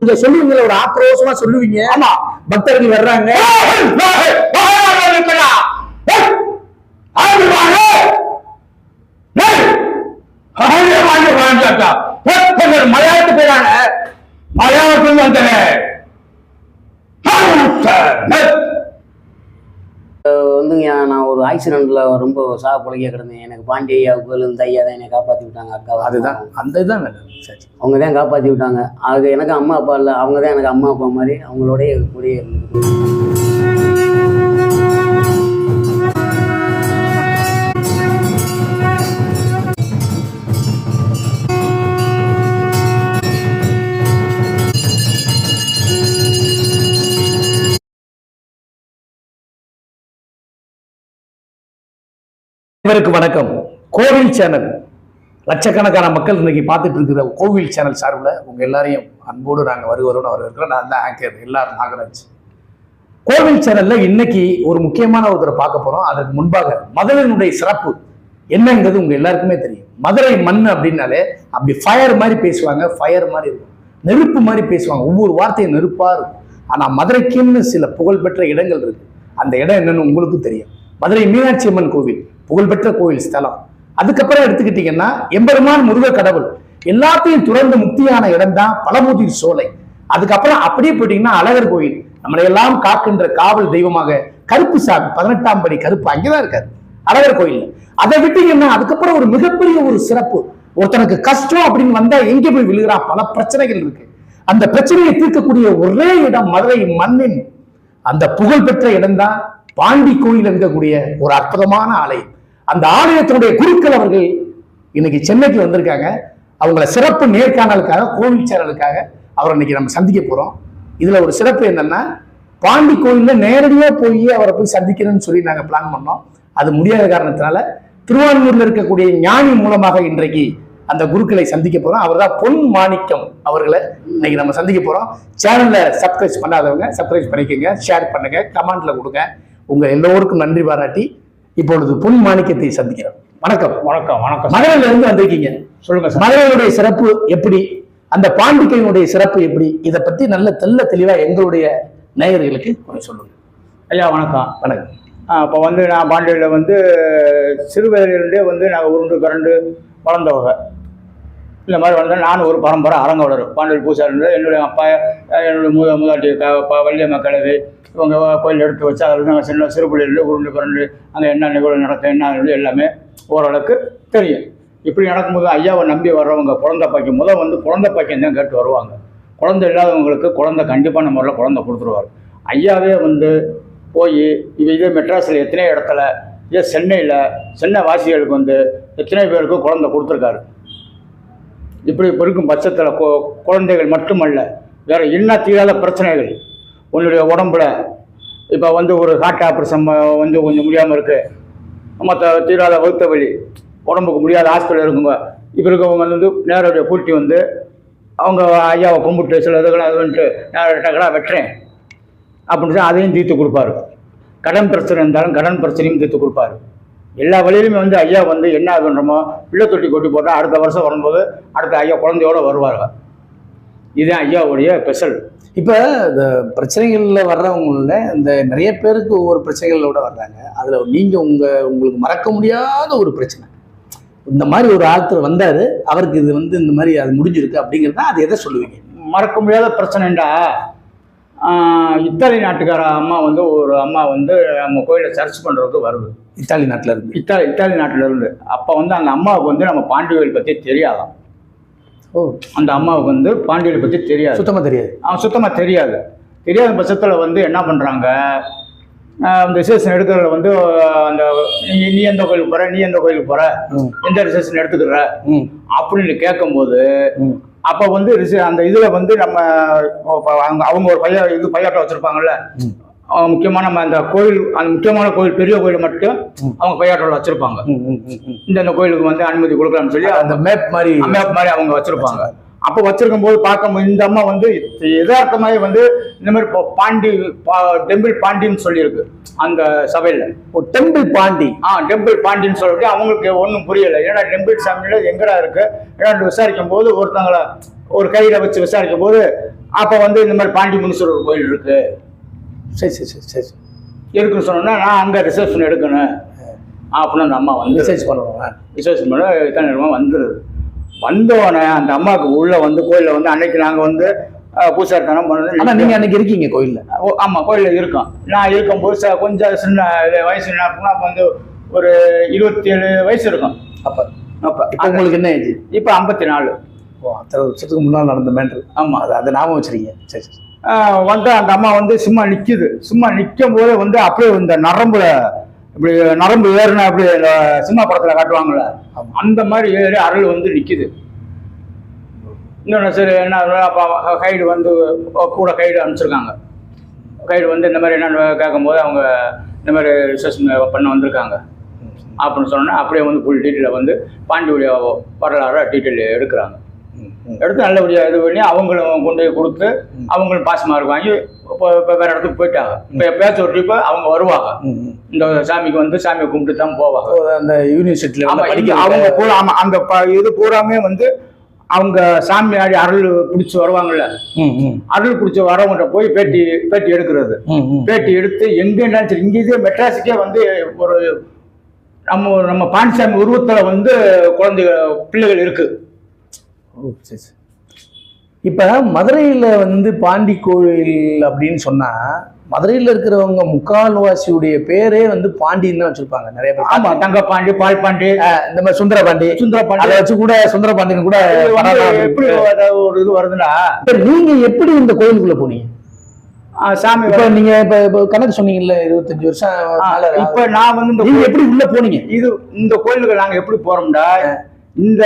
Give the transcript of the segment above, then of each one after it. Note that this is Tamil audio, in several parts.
நீங்க சொல்லுவீங்களா ஒரு ஆக்ரோஷமா சொல்லுவீங்க ஆமா பக்தர்கள் வர்றாங்க வந்துங்க நான் ஒரு ஆக்சிடென்ட்ல ரொம்ப சா பிழைக்க கிடந்தேன். எனக்கு பாண்டி ஐயாவுக்கு இந்த ஐயா தான் என்னை காப்பாற்றி விட்டாங்க அக்கா அதுதான் அந்த இதுதான் சரி. அவங்க தான் காப்பாற்றி விட்டாங்க. அது எனக்கு அம்மா அப்பா இல்லை. அவங்க தான் எனக்கு அம்மா அப்பா மாதிரி அவங்களோடய கூடயே இருந்து பேருக்கு வணக்கம். கோவில் சேனல். லட்சக்கணக்கான மக்கள் இன்னைக்கு பார்த்துட்டு இருக்கிற கோவில் சேனல் சார்பில் உங்கள் எல்லாரையும் அன்போடு நாங்கள் வருவரோடு இருக்கிறோம் நான் தான் ஆங்கர் எல்லாரும் நாகராஜ். கோவில் சேனலில் இன்னைக்கு ஒரு முக்கியமான ஒருத்தரை பார்க்க போகிறோம் அதற்கு முன்பாக மதுரையினுடைய சிறப்பு என்னங்கிறது உங்கள் எல்லாருக்குமே தெரியும். மதுரை மண் அப்படின்னாலே அப்படி ஃபயர் மாதிரி பேசுவாங்க ஃபயர் மாதிரி இருக்கும். நெருப்பு மாதிரி பேசுவாங்க. ஒவ்வொரு வார்த்தையும் நெருப்பாக இருக்கும். ஆனால் மதுரைக்குன்னு சில புகழ்பெற்ற இடங்கள் இருக்குது அந்த இடம் என்னன்னு உங்களுக்கு தெரியும். மதுரை மீனாட்சி அம்மன் கோவில். புகழ்பெற்ற கோயில் ஸ்தலம். அதுக்கப்புறம் எடுத்துக்கிட்டீங்கன்னா எம்பெருமான் முருக கடவுள். எல்லாத்தையும் துறந்து முக்தியான இடம் தான் பழமுதிர் சோலை. அதுக்கப்புறம் அப்படியே போயிட்டீங்கன்னா அழகர் கோயில். நம்மளை எல்லாம் காக்கின்ற காவல் தெய்வமாக கருப்பு சாமி பதினெட்டாம் படி கருப்பு அங்கேதான் இருக்காரு. அழகர் கோயில் அதை விட்டீங்கன்னா அதுக்கப்புறம் ஒரு மிகப்பெரிய ஒரு சிறப்பு. ஒருத்தனுக்கு கஷ்டம் அப்படின்னு வந்தா எங்க போய் விழுகிறான்? பல பிரச்சனைகள் இருக்கு. அந்த பிரச்சனையை தீர்க்கக்கூடிய ஒரே இடம் மதுரை மண்ணின். அந்த புகழ்பெற்ற இடம்தான் பாண்டி கோயில் இருக்கக்கூடிய ஒரு அற்புதமான ஆலயம். அந்த ஆலயத்தினுடைய குருக்கள் அவர்கள் இன்னைக்கு சென்னைக்கு வந்திருக்காங்க. அவங்கள சிறப்பு நேர்காணலுக்காக கோவில் சேனலுக்காக அவரை இன்னைக்கு நம்ம சந்திக்க போறோம். இதுல ஒரு சிறப்பு என்னன்னா பாண்டி கோயிலில் நேரடியாக போய் அவரை போய் சந்திக்கணும்னு சொல்லி நாங்கள் பிளான் பண்ணோம். அது முடியாத காரணத்தினால திருவான்மூரில் இருக்கக்கூடிய ஞானி மூலமாக இன்றைக்கு அந்த குருக்களை சந்திக்க போறோம். அவர்தான் பொன் மாணிக்கம் அவர்களை இன்னைக்கு நம்ம சந்திக்க போறோம். சேனல்ல சப்ஸ்கிரைப் பண்ணாதவங்க சப்ஸ்கிரைப் பண்ணிக்கோங்க ஷேர் பண்ணுங்க கமெண்ட்ல கொடுங்க. உங்க எல்லோருக்கும் நன்றி பாராட்டி இப்பொழுது பொன் மாணிக்கத்தை சந்திக்கிறோம். வணக்கம். வணக்கம் வணக்கம். மதுரையில இருந்து வந்திருக்கீங்க. சொல்லுங்க மதுரையினுடைய சிறப்பு எப்படி? அந்த பாண்டிக்கையினுடைய சிறப்பு எப்படி? இதை பத்தி நல்ல தெல்ல தெளிவா எங்களுடைய நேயர்களுக்கு கொஞ்சம் சொல்லுங்க. ஐயா வணக்கம். வணக்கம். இப்போ வந்து நான் பாண்டியில் வந்து சிறு வயதிலிருந்தே வந்து நாங்கள் உருண்டு கரண்டு வளர்ந்தவங்க. இந்த மாதிரி வந்து நானும் ஒரு பரம்பரை அரங்கவலர் பாண்டியல் பூசாரி என்னுடைய அப்பா என்னுடைய மூத மூதாட்டி வள்ளியம்மா கிழவி இவங்க கோயில் எடுத்து வச்சு அதில் நாங்கள் சின்ன சிறு பிள்ளையிலேருந்து உருண்டு கரண்டு அங்கே என்ன நிகழ்வு நடக்கும் என்ன எல்லாமே ஓரளவுக்கு தெரியும். இப்படி நடக்கும்போது ஐயாவை நம்பி வர்றவங்க குழந்தை பாக்கியம் முதல் வந்து குழந்தை பாக்கியம் தான் கேட்டு வருவாங்க. குழந்தை இல்லாதவங்களுக்கு குழந்தை கண்டிப்பான முறையில் குழந்தை கொடுத்துருவார். ஐயாவே வந்து போய் இவ இதே மெட்ராஸில் எத்தனை இடத்துல இதே சென்னையில் சென்னை வாசிகளுக்கு வந்து எத்தனை பேருக்கு குழந்தை கொடுத்துருக்காரு. இப்படி இப்போ இருக்கும் பட்சத்தில் கு குழந்தைகள் மட்டுமல்ல வேறு என்ன தீராத பிரச்சனைகள். உன்னுடைய உடம்புல இப்போ வந்து ஒரு ஹார்ட் ஆப்ரேஷன் வந்து கொஞ்சம் முடியாமல் இருக்குது மற்ற தீராத வகுத்த வழி உடம்புக்கு முடியாத ஹாஸ்பிட்டல் இருக்குங்க. இப்போ இருக்கவங்க வந்து நேரடியாக கூட்டி வந்து அவங்க ஐயாவை கும்பிட்டு சில இதுகளை அது வந்துட்டு நான் டக்கடாக வெட்டுறேன். அப்படின்னு சொல்லி அதையும் தீர்த்து கொடுப்பாரு. கடன் பிரச்சனை இருந்தாலும் கடன் பிரச்சனையும் தீர்த்து கொடுப்பாரு. எல்லா வழியிலுமே வந்து ஐயா வந்து என்ன ஆகுன்றமோ பிள்ளை தொட்டி கொட்டி போட்டால் அடுத்த வருஷம் வரும்போது அடுத்த ஐயா குழந்தையோட வருவார்கள் இதுதான் ஐயாவுடைய ஸ்பெஷல் இப்ப இந்த பிரச்சனைகள்ல வர்றவங்கள இந்த நிறைய பேருக்கு ஒவ்வொரு பிரச்சனைகளோட வர்றாங்க. அதுல நீங்க உங்க உங்களுக்கு மறக்க முடியாத ஒரு பிரச்சனை. இந்த மாதிரி ஒரு ஆள்த்தர் வந்தாரு அவருக்கு இது வந்து இந்த மாதிரி அது முடிஞ்சிருக்கு அப்படிங்கிறத அது எதை சொல்லுவீங்க? மறக்க முடியாத பிரச்சனைண்டா? இத்தாலி நாட்டுக்கார அம்மா வந்து ஒரு அம்மா வந்து நம்ம கோயிலை சர்ச் பண்ணுறதுக்கு வருது. இத்தாலி நாட்டுல இருந்து. இத்தாலி இத்தாலி நாட்டில் இருந்து. அப்போ வந்து அந்த அம்மாவுக்கு வந்து நம்ம பாண்டியல் பற்றி தெரியாதாம். ஓ அந்த அம்மாவுக்கு வந்து பாண்டியல் பற்றி தெரியாது. சுத்தமா தெரியாது. அவன் சுத்தமாக தெரியாது. தெரியாத பட்சத்தில் வந்து என்ன பண்ணுறாங்க அந்த ரிசர்வேஷன் எடுக்கிறதுல வந்து அந்த நீ நீ எந்த கோயிலுக்கு போகிற நீ எந்த கோயிலுக்கு போகிற எந்த ரிசர்வேஷன் எடுத்துக்கிற? அப்படின்னு கேட்கும்போது. அப்போ வந்து அந்த இதில் வந்து நம்ம அவங்க ஒரு பைய இது பையாட்டம் வச்சுருப்பாங்கல்ல. முக்கியமான நம்ம அந்த கோயில் அந்த முக்கியமான கோயில் பெரிய கோயில் மட்டும். அவங்க பையாட்டோட வச்சுருப்பாங்க. ம். இந்தந்த கோயிலுக்கு வந்து அனுமதி கொடுக்கலாம்னு சொல்லி அந்த மேப் மாதிரி மேப் மாதிரி அவங்க வச்சிருப்பாங்க. அப்போ வச்சிருக்கும் போது பார்க்கும்போது இந்த அம்மா வந்து யதார்த்தமாகவே வந்து இந்த மாதிரி பாண்டி டெம்பிள் பாண்டின்னு சொல்லியிருக்கு அந்த சபையில். ஒரு டெம்பிள் பாண்டி. ஆ டெம்பிள் பாண்டின்னு சொல்லிட்டு அவங்களுக்கு ஒன்றும் புரியலை. ஏன்னா டெம்பிள் சாமியில் எங்கடா இருக்கு? ஏன்னா விசாரிக்கும் போது ஒருத்தங்கள ஒரு கையில் வச்சு விசாரிக்கும் போது அப்போ வந்து இந்த மாதிரி பாண்டி முனீஸ்வரர் கோயில் இருக்கு. சரி சரி சரி சரி. இருக்குன்னு சொன்னோன்னா நான் அங்கே ரிசப்ஷன் எடுக்கணும். அப்படின்னு அந்த அம்மா வந்து ரிசர்ச் பண்ணணும்? ஆ. ரிசப்ஷன் பண்ண நேரமாக வந்துடுது வந்தோடனே அந்த அம்மாவுக்கு உள்ளே வந்து கோயிலில் வந்து அன்னைக்கு நாங்கள் வந்து பூசாரித்தனம் ஆனா பண்ணது நீங்க அன்னைக்கு இருக்கீங்க கோயில்ல? ஓ, ஆமா கோயிலில் இருக்கோம். நான் இருக்கும்போது ச- கொஞ்சம் சின்ன வயசு என்ன இருக்குன்னா அப்போ வந்து ஒரு இருபத்தி ஏழு வயசு இருக்கும். அப்ப அப்போ உங்களுக்கு என்ன ஏஜ் இப்போ ஐம்பத்தி நாலு. ஓ அத்தனை வருஷத்துக்கு முன்னால் நடந்த மேட்ரு ஆமா. அது அதை ஞாபகம் வச்சிருக்கீங்க. சரி சரி. வந்து அந்த அம்மா வந்து சும்மா நிக்குது. சும்மா நிற்கும் போதே வந்து அப்படியே இந்த நரம்புல இப்படி நரம்பு ஏறுனா அப்படி சினிமா படத்துல காட்டுவாங்கல்ல ஆமா. அந்த மாதிரி ஏறி அருள் வந்து நிக்குது. இன்னொன்று சரி என்ன அப்போ கைடு வந்து கூட கைடு அனுப்பிச்சிருக்காங்க. கைடு வந்து இந்த மாதிரி என்னன்னு கேட்கும்போது அவங்க இந்த மாதிரி ரிசர்ச் பண்ண வந்திருக்காங்க. அப்படின்னு சொன்னோன்னா அப்படியே வந்து ஃபுல் டீட்டெயிலை வந்து பாண்டியுடைய வரலாறு டீட்டெயில் எடுக்கிறாங்க. எடுத்து நல்லபடியாக இது பண்ணி அவங்களும் கொண்டு போய் கொடுத்து அவங்களும் பாஸ் மார்க் வாங்கி இப்போ இப்போ வேறு இடத்துக்கு போயிட்டாங்க. இப்போ எப்பயாச்சும் ஒரு ட்ரிப்பு அவங்க வருவாங்க. இந்த சாமிக்கு வந்து சாமியை கும்பிட்டு தான் போவாங்க. அந்த யூனிவர்சிட்டியில அவங்க பூரா ஆமா அந்த இது பூராமே வந்து அவங்க சாமி ஆடி அருள் பிடிச்சி வருவாங்கல்ல. அருள் பிடிச்சி வரவங்கிட்ட போய் பேட்டி பேட்டி எடுக்கிறது. பேட்டி எடுத்து எங்க சரி இங்கே இதே மெட்ராஸுக்கே வந்து ஒரு நம்ம நம்ம பாண்டிசாமி உருவத்துல வந்து குழந்தை பிள்ளைகள் இருக்கு. ஓ, சரி சரி. இப்ப மதுரையில வந்து பாண்டி கோயில் அப்படின்னு சொன்னா மதுரையில இருக்கிறவங்க முக்கால்வாசியுடைய பேரே வந்து பாண்டின்னு வச்சிருப்பாங்க நிறைய பேர். ஆமா தங்கப்பாண்டி பால்பாண்டி அஹ் இந்த மாதிரி சுந்தர பாண்டி சுந்தர பாண்டி அதை வச்சு கூட சுந்தர பாண்டியன் கூட எப்படி ஒரு இது வருதுன்னா? நீங்க எப்படி இந்த கோயிலுக்குள்ள போனீங்க? சாமி இப்ப நீங்க இப்ப இப்ப கணக்கு சொன்னீங்கல்ல இருபத்தஞ்சு வருஷம் இப்ப நான் வந்து நீங்க எப்படி உள்ள போனீங்க? இது இந்த கோயிலுக்கு நாங்க எப்படி போறோம்டா? இந்த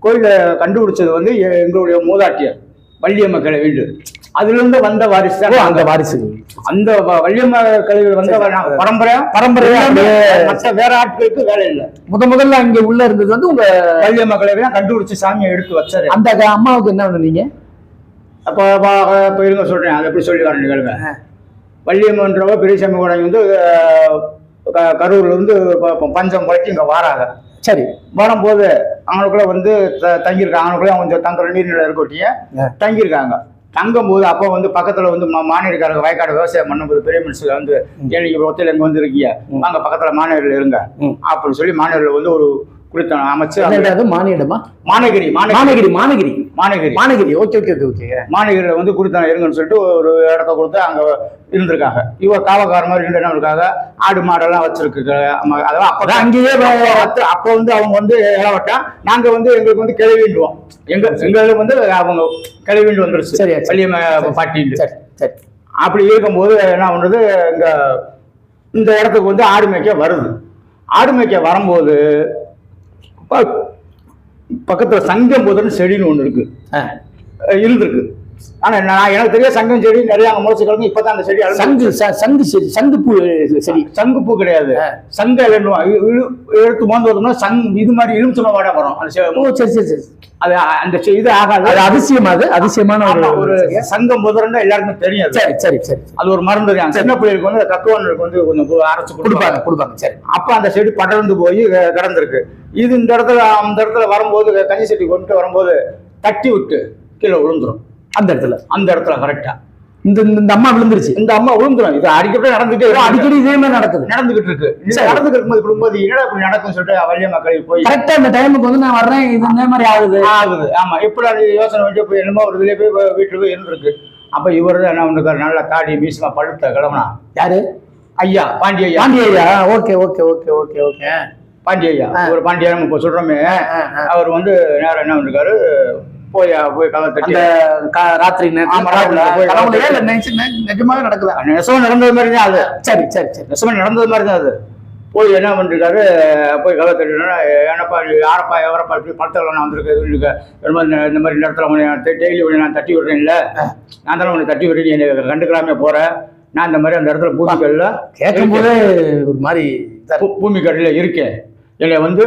கோயிலை கண்டுபிடிச்சது வந்து எங்களுடைய மூதாட்டியர் வள்ளியம்ம கிழவிண்டு அதுல இருந்து வந்த வாரிசு அந்த வாரிசு. அந்த வள்ளியம்ம கிழவிகள் வந்த பரம்பரை பரம்பரையா? மற்ற வேற ஆட்களுக்கு வேலை இல்லை. முத முதல்ல அங்க உள்ள இருந்தது வந்து உங்க வள்ளியம்ம கிழவி தான் கண்டுபிடிச்சு சாமியை எடுத்து வச்சாரு. அந்த அம்மாவுக்கு என்ன பண்ணீங்க அப்போ இப்போ இருங்க சொல்றேன். அதை எப்படி சொல்லி வரேன் கேளுங்க. வள்ளியம்மன்றவ பெரியசாமி கூட வந்து அஹ், க- கரூர்ல இருந்து ப- ப- பஞ்சம் குறைச்சி இங்க வாராங்க. சரி வரும்போது அவனுக்குள்ள வந்து த- தங்கியிருக்காங்க அவனுக்குள்ள கொஞ்சம் தங்குற நீர்நிலை இருக்கொட்டிய. தங்கியிருக்காங்க தங்கும்போது அப்போ வந்து பக்கத்துல வந்து மா- மானியக்காரங்க வயக்காடு விவசாயம் பண்ணும்போது பெரிய மனுஷங்க வந்து ஏழைக்கு ஒத்தையில் எங்க வந்து இருக்கீங்க ம். வாங்க பக்கத்துல மாநகரில் இருங்க. அப்படின்னு சொல்லி மாநகரில் வந்து ஒரு குடித்தனம் அமைச்சு மானியடமா? Managari Managiri Managiri Managari. Managiri okay okay okay okay. மாநகரில் வந்து குடித்தனம் இருங்கன்னு சொல்லிட்டு ஒரு இடத்த கொடுத்து அங்க இருந்திருக்காங்க. இவர் காவக்கார மாதிரி ரெண்டு இடம் இருக்காங்க. ஆடு மாடெல்லாம் வச்சிருக்கு அதெல்லாம் அப்போ அங்கேயே அப்போ அப்போ வந்து அவங்க வந்து இளவட்டம் நாங்க வந்து எங்களுக்கு வந்து கிளவிண்டுவோம் எங்க எங்களுக்கு வந்து அவங்க கிளவிண்டு வந்துருச்சு. சரி. வள்ளியம்ம பாட்டிண்டு சரி. சரி அப்படி இருக்கும்போது என்ன பண்ணுறது இங்க இந்த இடத்துக்கு வந்து ஆடு மேய்க்க வருது. ஆடு மேய்க்க வரும்போது பக்கத்துல சங்கம் புதன் செடின்னு ஒன்று இருக்கு ஆ. அஹ் இருந்திருக்கு ஆனா நான் எனக்கு தெரிய சங்கம் செடி நிறைய அங்க முளைச்சு கிடந்து இப்பதான் அந்த செடி சங்கு சங்கு செடி சங்கு பூ சரி சங்கு பூ கிடையாது. சங்க இழு- எடுத்து மோந்து வந்தோம்னா சங் இது மாதிரி இழுச்சுன வாட வரும் அந்த செ- ஓ சரி சரி சரி. அது அந்த இது ஆகாது. அது அதிசயமா அது அதிசயமான ஒரு ஒரு சங்கம் முதல்ல எல்லாருக்கும் தெரியும். சரி சரி சரி. அது ஒரு மருந்து தான். சின்ன பிள்ளைகளுக்கு வந்து கக்குவனுக்கு வந்து கொஞ்சம் அரைச்சு கொடுப்பாங்க. கொடுப்பாங்க சரி. அப்ப அந்த செடி படர்ந்து போய் கிடந்திருக்கு. இது இந்த இடத்துல அந்த இடத்துல வரும்போது கஞ்சி செடி கொண்டு வரும்போது தட்டி விட்டு கீழே விழுந்துரும். அந்த இடத்துல. அந்த இடத்துல கரெக்டா இந்த இந்த- அம்மா விழுந்துருச்சு. இந்த அம்மா விழுந்துரும். இது அடிக்கடி நடந்துட்டே. அடிக்கடி இதே மாதிரி நடக்குது. நடந்துகிட்டு இருக்கு. நடந்துட்டு இருக்கும்போது விழும்போது என்னடா இப்படி நடக்கும்னு சொல்லிட்டு வள்ளிய மக்கள் போய் கரெக்டா இந்த டைமுக்கு வந்து நான் வர்றேன். இது இந்த மாதிரி ஆகுது. ஆகுது. ஆமா. எப்படி அது யோசனை பண்ணி போய் என்னமோ ஒரு இதுலயே போய் வீட்டுல போய் இருந்திருக்கு. அப்ப இவர் தான் என்ன பண்ணிருக்காரு நல்லா தாடி மீசமா பழுத்த கிளம்புனா யாரு? ஐயா பாண்டி ஐயா பாண்டி ஐயா okay okay okay okay okay. Pandi ஐயா. ஒரு பாண்டியா நம்ம இப்போ சொல்றோமே. அவர் வந்து நேரம் என்ன பண்ணிருக்காரு? போய் போய் அந்த ராத்திரி இல்ல நிஜமாவே நடக்குதா? நெசமா நடந்தது மாதிரி தான் அது. சரி சரி சரி. நெசமா நடந்தது மாதிரி தான் அது. போய் என்ன பண்ணிருக்காரு? போய் கதை தட்டினா ஏன்னப்பா நீ யாரப்பா எவரப்பா இப்படி படத்தில் நான் வந்திருக்கு இது இருக்கு. இந்த மாதிரி நேரத்தில் உன்னை டெய்லி உன்னை நான் தட்டி விடுறேன்ல. நான் தானே உன்னை தட்டி விடுறேன் என்னை கண்டுக்கலாமே போறேன் நான் இந்த மாதிரி அந்த இடத்துல பூமிக்கல்ல கேட்கும் போதே ஒரு மாதிரி. பூமிக்கல்ல இருக்கேன். என்னை வந்து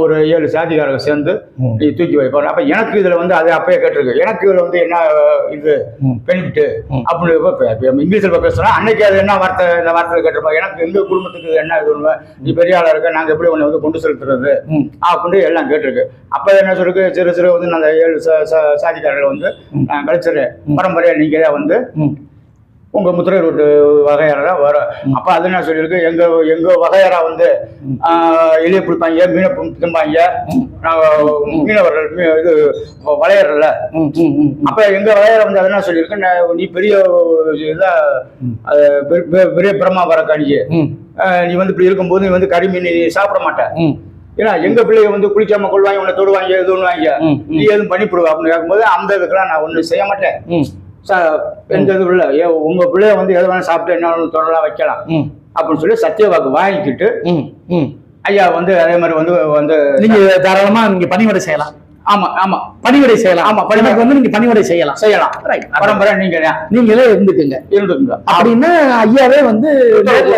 ஒரு ஏழு சாதிக்காரங்க சேர்ந்து. நீ தூக்கி வைப்பாங்க. அப்ப எனக்கு இதுல வந்து அது அப்பயே கேட்டிருக்கு. எனக்கு இதுல வந்து என்ன இது ம். பெனிஃபிட் ம். அப்படின்னு இங்கிலீஷ்ல இப்ப பேசுனா அன்னைக்கு அது என்ன வார்த்தை இந்த வார்த்தை கேட்டிருப்பா எனக்கு எங்க குடும்பத்துக்கு என்ன இது ஒண்ணு? நீ பெரிய ஆளா இருக்க நாங்க எப்படி உன்னை வந்து கொண்டு செலுத்துறது. அப்படின்னு எல்லாம் கேட்டிருக்கு. அப்ப என்ன சொல்லிருக்கு? சிறு சிறு வந்து அந்த ஏழு சாதிக்காரர்கள் வந்து நான் கழிச்சிரு. பரம்பரையா நீங்க தான் வந்து ம். உங்க முத்திரை ரோட்டு வகையறா வரும் அப்ப அது என்ன சொல்லியிருக்கு எங்க எங்க வகையறா வந்து எலியை பிடிப்பாங்க மீனை திம்பாங்க. நாங்க மீனவர்கள் இது வளையறல. அப்ப எங்க வகையற வந்து அது என்ன சொல்லியிருக்கு நான் நீ பெரிய இதா அஹ், பெரிய- பிரம்மா வர கணிக்கு நீ வந்து இப்படி இருக்கும்போது நீ வந்து கறி மீன் நீ சாப்பிட மாட்ட. ம். ஏன்னா எங்க பிள்ளைய வந்து குளிக்காம கொள்வாங்க உன்னை தொடுவாங்க இது ஒண்ணுவாங்க ம், ம். நீ எதுவும் பண்ணிவிடுவா அப்படின்னு கேட்கும்போது அந்த இதுக்கெல்லாம் நான் ஒண்ணும் செய்ய மாட்டேன். எந்த இது இல்லை ஏ உங்க பிள்ளைய வந்து எது வேணாலும் சாப்பிட்டு என்ன தொடலாம் வைக்கலாம். அப்படின்னு சொல்லி சத்திய வாக்கு வாங்கிக்கிட்டு. ஐயா வந்து அதே மாதிரி வந்து வந்து நீங்க தாராளமா நீங்க பணிவிடை செய்யலாம். ஆமா ஆமா. பணிவிடை செய்யலாம். ஆமா, பணிவிடை. வந்து நீங்க பணிவிடை செய்யலாம். செய்யலாம். பரம்பரை நீங்க நீங்களே இருந்துக்குங்க. இருந்துக்குங்க. அப்படின்னா ஐயாவே வந்து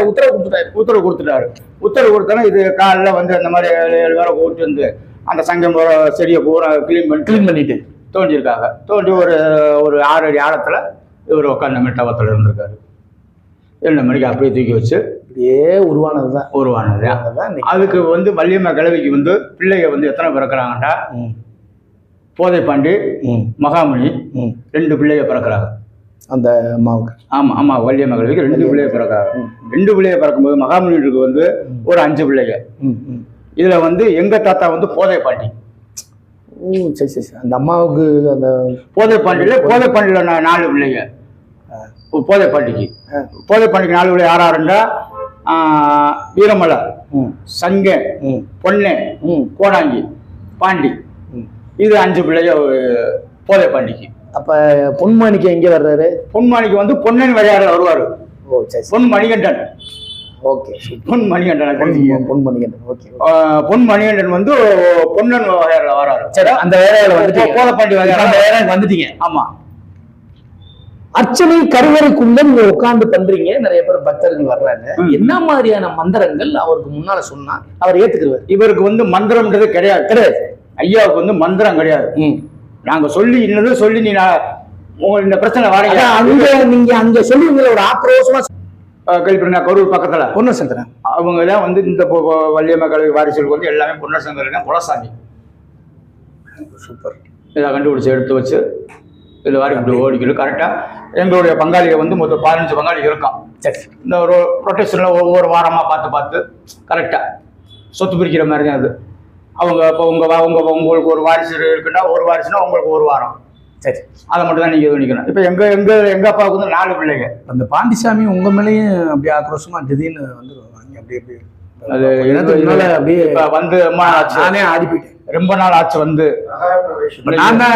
உத்தரவு கொடுத்துட்டாரு. உத்தரவு கொடுத்துட்டாரு. உத்தரவு கொடுத்தோன்னா இது காலைல வந்து அந்த மாதிரி ஏழு பேரை கூப்பிட்டு வந்து அந்த சங்கம் செடியை பூரா கிளீன் பண்ணி கிளீன் பண்ணிட்டு. தோண்டியிருக்காங்க தோண்டி ஒரு ஒரு ஆறு அடி ஆழத்துல இவர் உட்காந்து மிட்டவத்தில் இருந்திருக்காரு. ஏழு மணிக்கு அப்படியே தூக்கி வச்சு அப்படியே உருவானதுதான். உருவானது. அதுதான் இன்னைக்கு. அதுக்கு வந்து வள்ளியம்மா கிழவிக்கு வந்து பிள்ளைங்க வந்து எத்தனை பிறக்கிறாங்கடா ம், போதை பாண்டி ம், மகாமணி. ரெண்டு பிள்ளைங்க பிறக்கிறாங்க. அந்த அம்மாவுக்கு. ஆமா ஆமா வள்ளியம்மா கிழவிக்கு ரெண்டு பிள்ளைங்க பிறக்கிறாங்க. ரெண்டு பிள்ளைங்க பிறக்கும்போது மகாமணிக்கு வந்து ஒரு அஞ்சு பிள்ளைங்க. இதுல வந்து எங்க தாத்தா வந்து போதை பாண்டி ஓ சரி சரி சரி. அந்த அம்மாவுக்கு அந்த போதை பாண்டியில போதை பாண்டியில நா- நாலு பிள்ளைங்க. போதை பாண்டிக்கு போதை பாண்டிக்கு நாலு பிள்ளை யாரா இருந்தா ஆஹ், வீரமலை ம், சங்க ம், கோடாங்கி பாண்டி. ம். இது அஞ்சு பிள்ளைங்க போதை பாண்டிக்கு அப்ப பொன்மாணிக்கு எங்க வர்றாரு? பொன்மாணிக்கு வந்து பொன்னன் விளையாடல வருவாரு. ஓ சரி சரி. பொன் மணிகண்டன் ஓகே. பொன் மணிகண்டன் பொன் பொன்மணிகன் ஓகே பொன் மணிகண்டன் வந்து பொன்னன் வகையாரில் வராரு. சரி அந்த வேலையில வந்துட்டீங்க. போதைப்பாண்டி வகையாரில் அந்த வேலைக்கு வந்துட்டீங்க. ஆமா. அர்ச்சனை கருவறைக்குள்ள நீங்க உட்கார்ந்து பண்றீங்க. நிறைய பேர் பக்தர்கள் வர்றாங்க. என்ன மாதிரியான மந்திரங்கள் அவருக்கு முன்னால சொன்னா அவர் ஏத்துக்குருவார் இவருக்கு வந்து மந்திரம்ன்றது கிடையாது. கிடையாது. ஐயாவுக்கு வந்து மந்திரம் கிடையாது. நாங்க சொல்லி இன்னது சொல்லி நீ உங்களுக்கு இந்த பிரச்சனை வரீங்க அங்க நீங்க அங்க சொல்லுவீங்களா ஒரு ஆக்ரோஷமா கழிப்பிருங்க கரூர் பக்கத்துல. பொண்ணு சந்திரன் அவங்க தான் வந்து இந்த வள்ளியம்மா கல்வி வாரிசுகளுக்கு வந்து எல்லாமே பொன்னசங்கர் தான் குலசாமி. சூப்பர். இதை கண்டுபிடிச்சு எடுத்து வச்சு இது வாரி இப்படி ஓடிக்கணும் கரெக்டாக எங்களுடைய பங்காளிகள் வந்து மொத்தம் பதினஞ்சு பங்காளி இருக்கோம். சரி. இந்த ஒரு ரொட்டேஷனில் ஒவ்வொரு வாரமாக பார்த்து பார்த்து கரெக்டாக சொத்து பிரிக்கிற மாதிரி தான் அது. அவங்க இப்போ உங்கள் உங்கள் உங்களுக்கு ஒரு வாரிசு இருக்குன்னா ஒரு வாரிசுனா உங்களுக்கு ஒரு வாரம். சரி. அதை மட்டும் தான் நீங்கள் இது பண்ணிக்கணும். இப்போ எங்கள் எங்கள் எங்கள் அப்பாவுக்கு வந்து நாலு பிள்ளைங்க. அந்த பாண்டிசாமி உங்க மேலேயும் அப்படியே ஆக்ரோஷமா திடீர்னு வந்துருவாங்க அப்படி அப்படி அது அப்படியே இப்போ வந்து ஆச்சு. நானே ஆடி போயிட்டேன் ரொம்ப நாள் ஆச்சு வந்து. நான் தான்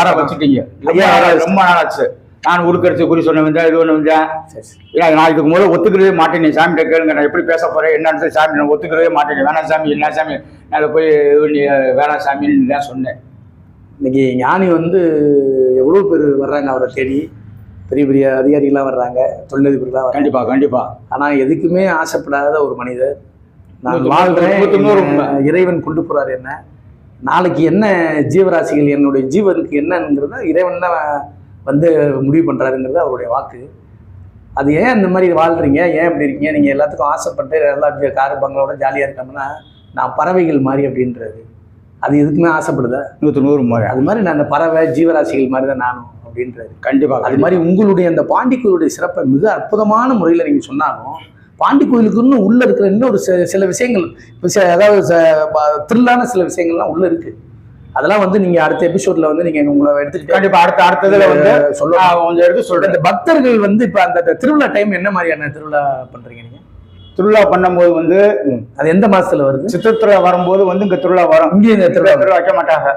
வர வச்சுட்டீங்க. ரொம்ப நாள் ஆச்சு. நான் உருக்கடிச்சு குறி சொன்ன வந்தேன் இது ஒன்று வந்தேன் நான் இதுக்கு முதல்ல ஒத்துக்கவே மாட்டேன். நீ சாமிகிட்ட கேளுங்க. நான் எப்படி பேச போறேன்? என்னன்னு சாமி நான் ஒத்துக்கவே மாட்டேன். வேணாம் சாமி என்ன சாமி. நான் போய் இது பண்ணி வேணாம் சாமின்னு தான் சொன்னேன். இன்னைக்கு ஞானி வந்து எவ்வளோ பேர் வர்றாங்க அவரை தேடி? பெரிய பெரிய அதிகாரிகள்லாம் வர்றாங்க தொழிலதிபர்கள்லாம் வர்றாங்க. கண்டிப்பா கண்டிப்பா. ஆனால் எதுக்குமே ஆசைப்படாத ஒரு மனிதர். நான் உண்மை. இறைவன் கொண்டு போறாரு என்ன? நாளைக்கு என்ன ஜீவராசிகள் என்னுடைய ஜீவனுக்கு என்னங்கிறத இறைவன் தான் வந்து முடிவு பண்றாருங்கிறது அவருடைய வாக்கு. அது ஏன் இந்த மாதிரி வாழ்றீங்க? ஏன் இப்படி இருக்கீங்க? நீங்க எல்லாத்துக்கும் ஆசைப்பட்டு எல்லா காரு பங்களோட ஜாலியா இருக்காங்கன்னா நான் பறவைகள் மாதிரி அப்படின்றாரு அது எதுக்குமே ஆசைப்படுதா? நூற்று நூறு முறை அது மாதிரி நான் அந்த பறவை ஜீவராசிகள் மாதிரி தான் நானும் அப்படின்றாரு. கண்டிப்பா அது மாதிரி உங்களுடைய அந்த பாண்டி கோயிலுடைய சிறப்பை மிக அற்புதமான முறையில் நீங்கள் சொன்னாலும் பாண்டி கோயிலுக்கு இன்னும் உள்ள இருக்கிற இன்னொரு சில சில விஷயங்கள் இப்போ சில அதாவது த்ரில்லான சில விஷயங்கள்லாம் உள்ள இருக்கு. அதெல்லாம் வந்து நீங்க அடுத்த எபிசோட்ல வந்து நீங்க உங்களை எடுத்துக்கிட்டு கண்டிப்பா அடுத்த அடுத்ததுல வந்து சொல்ல கொஞ்சம் எடுத்து சொல்றேன். இந்த பக்தர்கள் வந்து இப்ப அந்த அந்த திருவிழா டைம் என்ன மாதிரியான திருவிழா பண்றீங்க நீங்க? திருவிழா பண்ணும்போது வந்து அது எந்த மாசத்துல வருது? சித்திரத்துல வரும்போது வந்து இங்க திருவிழா வரும். இங்கே இந்த திருவிழா திருவிழா வைக்க மாட்டாங்க.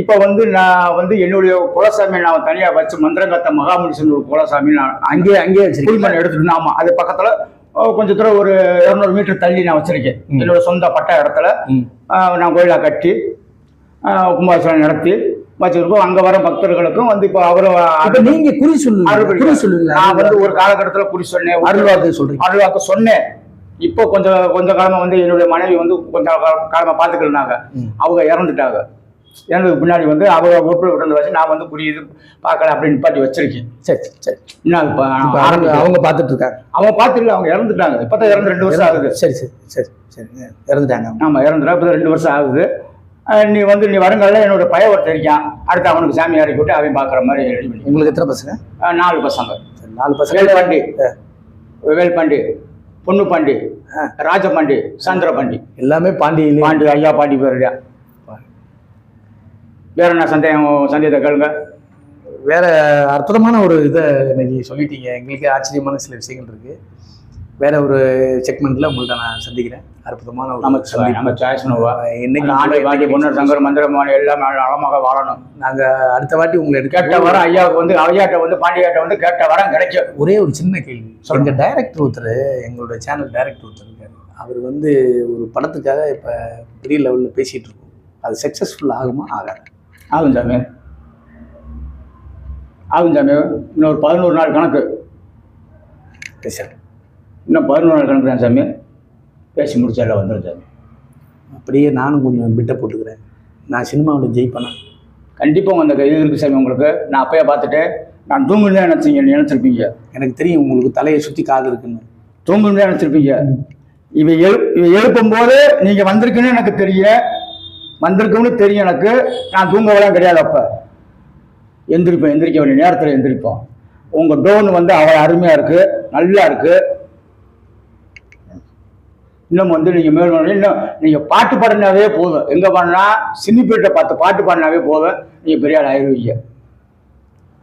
இப்ப வந்து நான் வந்து என்னுடைய குலசாமி நான் தனியா வச்சு மந்திரங்கத்த மகாமுனிசன் ஒரு குலசாமி நான் அங்கேயே அங்கேயே வச்சிருக்கீங்க. புல்மன் எடுத்துட்டு ஆமா அது பக்கத்துல அஹ், கொஞ்ச தூரம் ஒரு இருநூறு மீட்டர் தள்ளி நான் வச்சிருக்கேன். என்னோட சொந்த பட்ட இடத்துல. நான் கோயிலா கட்டி கும்பாபிஷேகம் நடத்தி வச்சிருக்கோம். அங்க வர பக்தர்களுக்கும் வந்து இப்போ இப்ப நீங்க குறி சொல்லுவீங்க அருள் குறி சொல்லுவீங்களா நான் வந்து ஒரு காலகட்டத்துல குறி சொன்னேன். அருள்வாக்கு சொல்றீங்க. அருள்வாக்கு சொன்னேன். இப்போ கொஞ்சம் கொஞ்ச காலமா வந்து என்னுடைய மனைவி வந்து கொஞ்சம் கா- காலமா பார்த்துக்கிட்டாங்க ம். அவங்க இறந்துட்டாங்க. இறந்ததுக்கு பின்னாடி வந்து அவங்க ஒப்பு விட்டு வச்சு நான் வந்து இது பார்க்கல அப்படின்னு நிப்பாட்டி வச்சிருக்கேன். சரி சரி, இன்னும் இப்போ இப்ப அவங்க பார்த்துட்டு இருக்காங்க அவங்க பார்த்துல அவங்க இறந்துட்டாங்க. இப்பதான் இறந்து ரெண்டு வருஷம் ஆகுது. சரி சரி சரி சரி. இறந்துட்டாங்க அவங்க. ஆமா இறந்துட்டா இப்போ ரெண்டு வருஷம் ஆகுது. நீ வந்து நீ வருங்கால என்னோட பையன் ஒருத்தர் இருக்கான். அடுத்து அவனுக்கு சாமி இறக்கி விட்டு அவன் பார்க்குற மாதிரி உங்களுக்கு எத்தனை பசங்க? நாலு பசங்க. நாலு பசங்க. வேல்பாண்டி. வேல்பாண்டி. பொண்ணுப்பாண்டி ராஜபாண்டி சந்திரபாண்டி எல்லாமே பாண்டியிலே. பாண்டி ஐயா பாண்டி பேருடையா. வேற என்ன சந்தேகம் சந்தேகத்தை கேளுங்க. வேற அற்புதமான ஒரு இதை இன்னைக்கு சொல்லிட்டீங்க. எங்களுக்கு ஆச்சரியமான சில விஷயங்கள் இருக்கு. வேற ஒரு செக்மெண்ட்ல உங்கள்ட்ட நான் சந்திக்கிறேன். அற்புதமான ஒரு நம்ம சந்திப்பு. நம்ம சாய்ஸ் இன்னைக்கு ஆண்டு பாண்டி பொண்ணு சங்கர் மந்திரமான எல்லாம் நலமாக வாழணும். நாங்க அடுத்த வாட்டி உங்களை கேட்ட வரம் ஐயாவுக்கு வந்து ஐயாட்ட வந்து பாண்டியாட்ட வந்து கேட்ட வரம் கிடைக்கும். ஒரே ஒரு சின்ன கேள்வி. எங்க டைரக்டர் ஒருத்தர் எங்களோட சேனல் டைரக்டர் ஒருத்தர் இருக்காரு. அவர் வந்து ஒரு படத்துக்காக இப்ப பெரிய லெவல்ல பேசிட்டு இருக்கோம். அது சக்சஸ்ஃபுல் ஆகுமா? ஆகாது. ஆகும் சாமி. ஆகும் சாமி. இன்னொரு பதினோரு நாள் கணக்கு. பேசுறேன். இன்னும் பதினோரு நாள் கணக்கு தான் சாமி. பேசி முடிச்சால வந்துடும் சாமி. அப்படியே நானும் கொஞ்சம் பிட்ட போட்டுக்கிறேன். நான் சினிமாவில் ஜெயிப்பேனா? கண்டிப்பாக அந்த இது இருக்கு சாமி உங்களுக்கு. நான் அப்பயே பார்த்துட்டு நான் தூங்குன்னு நினச்சிங்க நினச்சிருப்பீங்க. எனக்கு தெரியும் உங்களுக்கு தலையை சுற்றி காது இருக்குன்னு. தூங்குன்னு தான் நினச்சிருப்பீங்க. இவ எழு இவ எழுப்பும் போது நீங்கள் வந்திருக்குன்னு எனக்கு தெரியும் வந்திருக்குன்னு தெரியும் எனக்கு. நான் தூங்கவெல்லாம் கிடையாது அப்போ. எந்திரிப்பேன் எந்திரிக்க வேண்டிய நேரத்தில் எந்திரிப்போம். உங்கள் டோன் வந்து அவ்வளோ அருமையாக இருக்குது நல்லா இருக்குது இன்னும் வந்து நீங்கள் மேலும் இன்னும் நீங்கள் பாட்டு பாடினாவே போதும். எங்கே பாடினா? சின்னிப்பேட்டை பார்த்து பாட்டு பாடினாவே போதும். நீங்கள் பெரிய ஆள் ஆயிடுவீங்க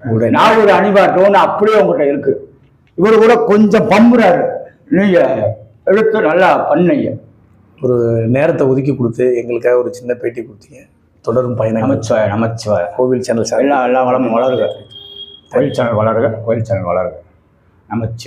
உங்களுடைய நான் ஒரு அணிவா டோன் அப்படியே உங்கள்கிட்ட இருக்கு. இவர் கூட கொஞ்சம் பம்புறாரு. நீங்க எடுத்து நல்லா பண்ணீங்க. ஒரு நேரத்தை ஒதுக்கி கொடுத்து எங்களுக்காக ஒரு சின்ன பேட்டி கொடுத்தீங்க. தொடரும் பயணம் நமச்சிவாய நமச்சிவாய. கோவில் சேனல் எல்லாம் எல்லாம் வளமும் வளருக. கோயில் சேனல் வளருக கோயில் சேனல் வளருக. நமச்சி